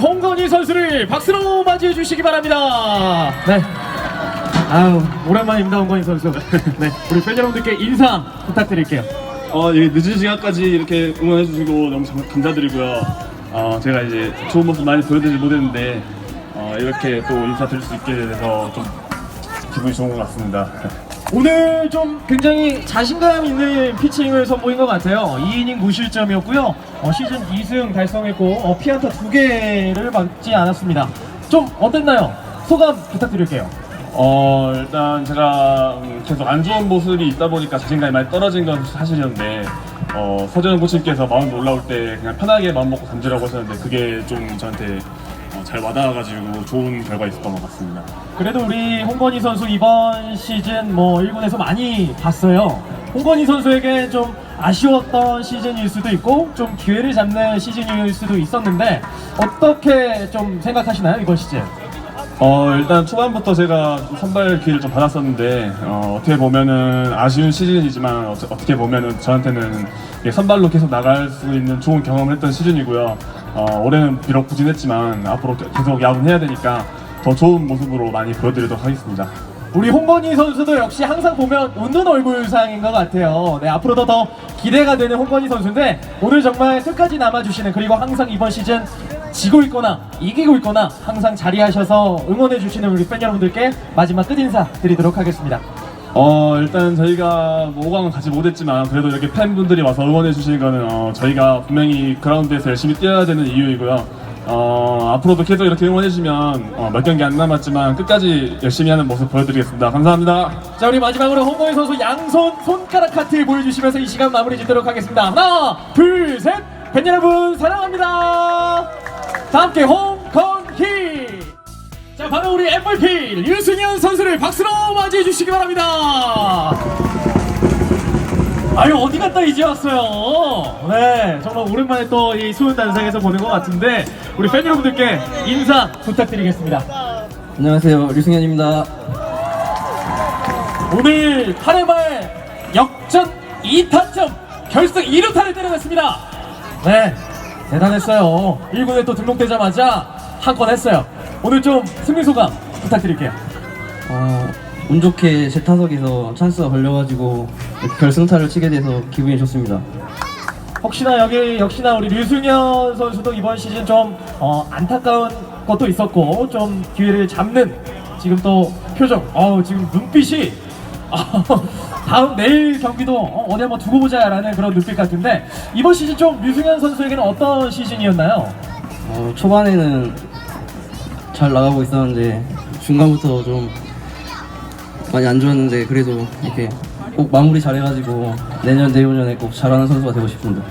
홍건희 선수를 박수로 맞이해 주시기 바랍니다. 네. 아유, 오랜만입니다, 홍건희 선수. 네. 우리 팬 여러분들께 인사 부탁드릴게요. 어, 이 늦은 시간까지 이렇게 응원해주시고 너무 감- 감사드리고요. 어, 제가 이제 좋은 모습 많이 보여드리지 못했는데 어, 이렇게 또 인사드릴 수 있게 돼서 좀 기분이 좋은 것 같습니다. 오늘 좀 굉장히 자신감 있는 피칭을 선보인 것 같아요. 2이닝 무실점이었고요. 어, 시즌 2승 달성했고 어, 피안타 2개를 맞지 않았습니다. 좀 어땠나요? 소감 부탁드릴게요. 어, 일단 제가 음, 계속 안 좋은 모습이 있다 보니까 자신감이 많이 떨어진 건 사실이었는데 어, 서재현 코치님께서 마운드 올라올 때 그냥 편하게 마음 먹고 던지라고 하셨는데 그게 좀 저한테 어, 잘 와닿아가지고 좋은 결과 있었던 것 같습니다. 그래도 우리 홍건희 선수 이번 시즌 뭐 1군에서 많이 봤어요. 홍건희 선수에게 좀 아쉬웠던 시즌일 수도 있고 좀 기회를 잡는 시즌일 수도 있었는데 어떻게 좀 생각하시나요 이번 시즌? 어 일단 초반부터 제가 좀 선발 기회를 좀 받았었는데 어, 떻게 보면은 아쉬운 시즌이지만 어, 떻게 보면은 저한테는 이게 선발로 계속 나갈 수 있는 좋은 경험을 했던 시즌이고요. 어, 올해는 비록 부진했지만 앞으로 계속 야구해야 되니까 더 좋은 모습으로 많이 보여드리도록 하겠습니다. 우리 홍건희 선수도 역시 항상 보면 웃는 얼굴상인 것 같아요. 네, 앞으로도 더 기대가 되는 홍건희 선수인데 오늘 정말 끝까지 남아주시는 그리고 항상 이번 시즌 지고 있거나 이기고 있거나 항상 자리하셔서 응원해주시는 우리 팬 여러분들께 마지막 끝인사 드리도록 하겠습니다. 어 일단 저희가 뭐 5강은 가지 못했지만 그래도 이렇게 팬분들이 와서 응원해 주시는 거는 어, 저희가 분명히 그라운드에서 열심히 뛰어야 되는 이유이고요. 어, 앞으로도 계속 이렇게 응원해 주시면 어, 몇 경기 안 남았지만 끝까지 열심히 하는 모습 보여드리겠습니다. 감사합니다. 자 우리 마지막으로 홍건희 선수 양손 손가락 하트 보여주시면서 이 시간 마무리 짓도록 하겠습니다. 하나 둘셋팬 여러분 사랑합니다. 다 함께 홍건희 자 바로 우리 MVP 류승현 선수를 박수로 맞이해 주시기 바랍니다. 아유 어디 갔다 이제 왔어요. 네 정말 오랜만에 또이 수은 단상에서 보는 것 같은데 우리 팬 여러분들께 인사 부탁드리겠습니다. 안녕하세요 류승현입니다 오늘 8회 말 역전 2타점 결승 2루타를 때려냈습니다. 네, 대단했어요. 1군에 또 등록되자마자 한 건 했어요. 오늘 좀 승리 소감 부탁드릴게요. 어, 운 좋게 제 타석에서 찬스가 걸려가지고 이렇게 결승타를 치게 돼서 기분이 좋습니다 혹시나 여기 역시나 우리 류승현 선수도 이번 시즌 좀 어, 안타까운 것도 있었고 좀 기회를 잡는 지금 또 표정, 어우 지금 눈빛이 다음 내일 경기도 어, 어디 한번 두고 보자라는 그런 눈빛 같은데 이번 시즌 좀 류승현 선수에게는 어떤 시즌이었나요? 어, 초반에는 잘 나가고 있었는데 중간부터 좀 많이 안 좋았는데 그래도 이렇게 꼭 마무리 잘해가지고 내년 내후년에 꼭 잘하는 선수가 되고 싶습니다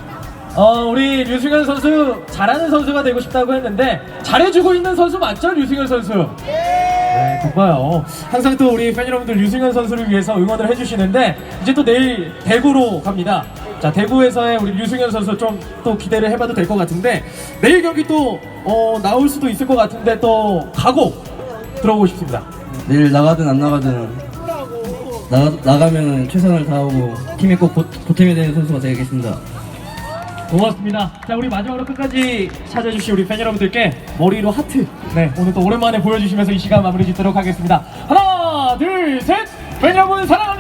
어, 우리 류승현 선수 잘하는 선수가 되고 싶다고 했는데 잘해주고 있는 선수 맞죠, 류승현 선수? 네, 고마요. 항상 또 우리 팬 여러분들 류승현 선수를 위해서 응원을 해주시는데 이제 또 내일 대구로 갑니다. 자, 대구에서의 우리 류승현 선수 좀 또 기대를 해봐도 될 것 같은데 내일 경기 또 어, 나올 수도 있을 것 같은데 또 각오 들어보고 싶습니다. 내일 나가든 안 나가든 나, 나가면 최선을 다하고 팀에 꼭 보, 보탬이 되는 선수가 되겠습니다 고맙습니다. 자, 우리 마지막으로 끝까지 찾아주신 우리 팬 여러분들께 머리로 하트. 네, 오늘 또 오랜만에 보여주시면서 이 시간 마무리 짓도록 하겠습니다. 하나, 둘, 셋! 팬 여러분 사랑합니다!